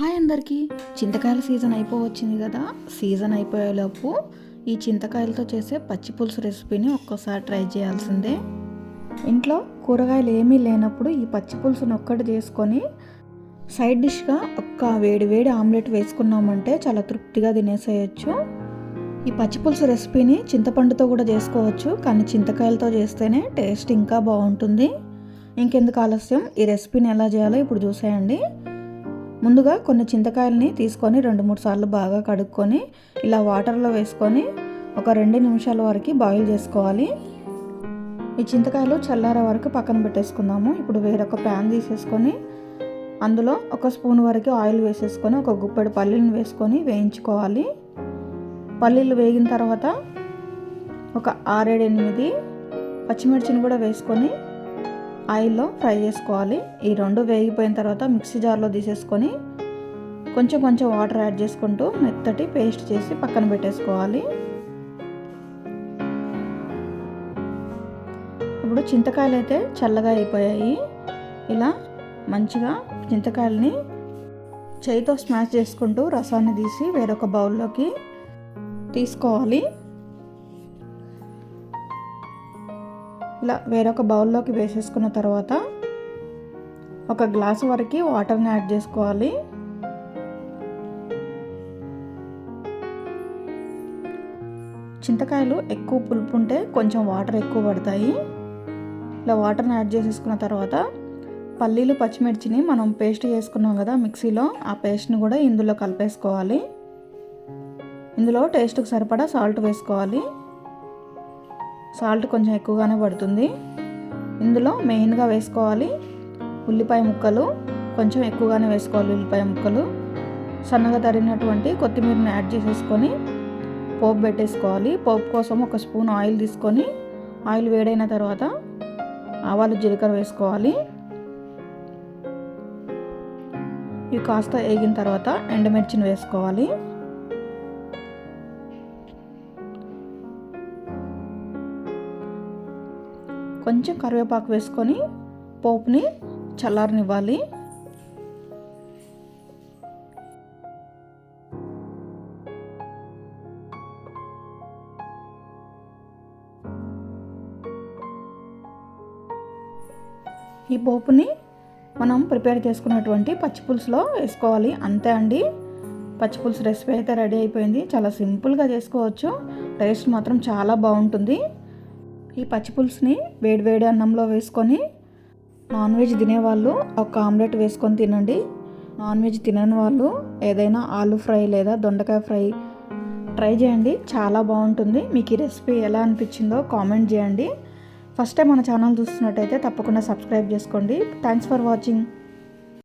Hi అందరికీ. చింతకాయల season అయిపోవచ్చింది కదా. Season అయిపోయేలోపు ఈ చింతకాయలతో చేసే పచ్చి పులుసు రెసిపీని ఒక్కసారి ట్రై చేయాల్సిందే. ఇంట్లో కూరగాయలు ఏమీ లేనప్పుడు ఈ పచ్చి పులుసును ఒక్కటి చేసుకొని సైడ్ డిష్గా ఒక్క వేడి వేడి ఆమ్లెట్ వేసుకున్నామంటే చాలా తృప్తిగా తినేసేయచ్చు. ఈ పచ్చి పులుసు రెసిపీని చింతపండుతో కూడా చేసుకోవచ్చు కానీ చింతకాయలతో చేస్తేనే టేస్ట్ ఇంకా బాగుంటుంది. ఇంకెందుకు ఆలస్యం? ఈ రెసిపీని ఎలా చేయాలో ఇప్పుడు చూసేయండి. ముందుగా కొన్ని చింతకాయలని తీసుకొని రెండు మూడు సార్లు బాగా కడుక్కొని ఇలా వాటర్లో వేసుకొని ఒక రెండు నిమిషాల వరకు బాయిల్ చేసుకోవాలి. ఈ చింతకాయలు చల్లారే వరకు పక్కన పెట్టేసుకుందాము. ఇప్పుడు వేరొక ప్యాన్ తీసేసుకొని అందులో ఒక స్పూన్ వరకు ఆయిల్ వేసేసుకొని ఒక గుప్పెడు పల్లీలను వేసుకొని వేయించుకోవాలి. పల్లీలు వేగిన తర్వాత ఒక ఆరేడు ఎనిమిది పచ్చిమిర్చిని కూడా వేసుకొని ఆయిల్లో ఫ్రై చేసుకోవాలి. ఈ రెండు వేగిపోయిన తర్వాత మిక్సీ జార్లో తీసేసుకొని కొంచెం కొంచెం వాటర్ యాడ్ చేసుకుంటూ మెత్తటి పేస్ట్ చేసి పక్కన పెట్టేసుకోవాలి. ఇప్పుడు చింతకాయలు అయితే చల్లగా అయిపోయాయి. ఇలా మంచిగా చింతకాయలని చేయితో స్మాష్ చేసుకుంటూ రసాన్ని తీసి వేరొక బౌల్లోకి తీసుకోవాలి. ఇలా వేరొక బౌల్లోకి వేసేసుకున్న తర్వాత ఒక గ్లాసు వరకు వాటర్ని యాడ్ చేసుకోవాలి. చింతకాయలు ఎక్కువ పులుపు ఉంటే కొంచెం వాటర్ ఎక్కువ పడతాయి. ఇలా వాటర్ని యాడ్ చేసేసుకున్న తర్వాత పల్లీలు పచ్చిమిర్చిని మనం పేస్ట్ చేసుకున్నాం కదా మిక్సీలో ఆ పేస్ట్ని కూడా ఇందులో కలిపేసుకోవాలి. ఇందులో టేస్ట్కి సరిపడా సాల్ట్ వేసుకోవాలి. సాల్ట్ కొంచెం ఎక్కువగానే పడుతుంది. ఇందులో మెయిన్గా వేసుకోవాలి ఉల్లిపాయ ముక్కలు. కొంచెం ఎక్కువగానే వేసుకోవాలి ఉల్లిపాయ ముక్కలు. సన్నగా తరిగినటువంటి కొత్తిమీరని యాడ్ చేసేసుకొని పోపు పెట్టేసుకోవాలి. పోపు కోసం ఒక స్పూన్ ఆయిల్ తీసుకొని ఆయిల్ వేడైన తర్వాత ఆవాలు జీలకర్ర వేసుకోవాలి. ఇవి కాస్త వేగిన తర్వాత ఎండుమిర్చిని వేసుకోవాలి. కొంచెం కరివేపాకు వేసుకొని పోపుని చల్లారనివ్వాలి. ఈ పోపుని మనం ప్రిపేర్ చేసుకున్నటువంటి పచ్చిపులుసులో వేసుకోవాలి. అంతే అండి. పచ్చిపులుసు రెసిపీ అయితే రెడీ అయిపోయింది. చాలా సింపుల్గా చేసుకోవచ్చు. టేస్ట్ మాత్రం చాలా బాగుంటుంది. ఈ పచ్చి పులుసుని వేడివేడి అన్నంలో వేసుకొని నాన్ వెజ్ తినేవాళ్ళు ఒక ఆమ్లెట్ వేసుకొని తినండి. నాన్ వెజ్ తినని వాళ్ళు ఏదైనా ఆలు ఫ్రై లేదా దొండకాయ ఫ్రై ట్రై చేయండి. చాలా బాగుంటుంది. మీకు ఈ రెసిపీ ఎలా అనిపించిందో కామెంట్ చేయండి. ఫస్ట్ టైం మన ఛానల్ చూస్తున్నట్టయితే తప్పకుండా సబ్స్క్రైబ్ చేసుకోండి. Thanks for watching.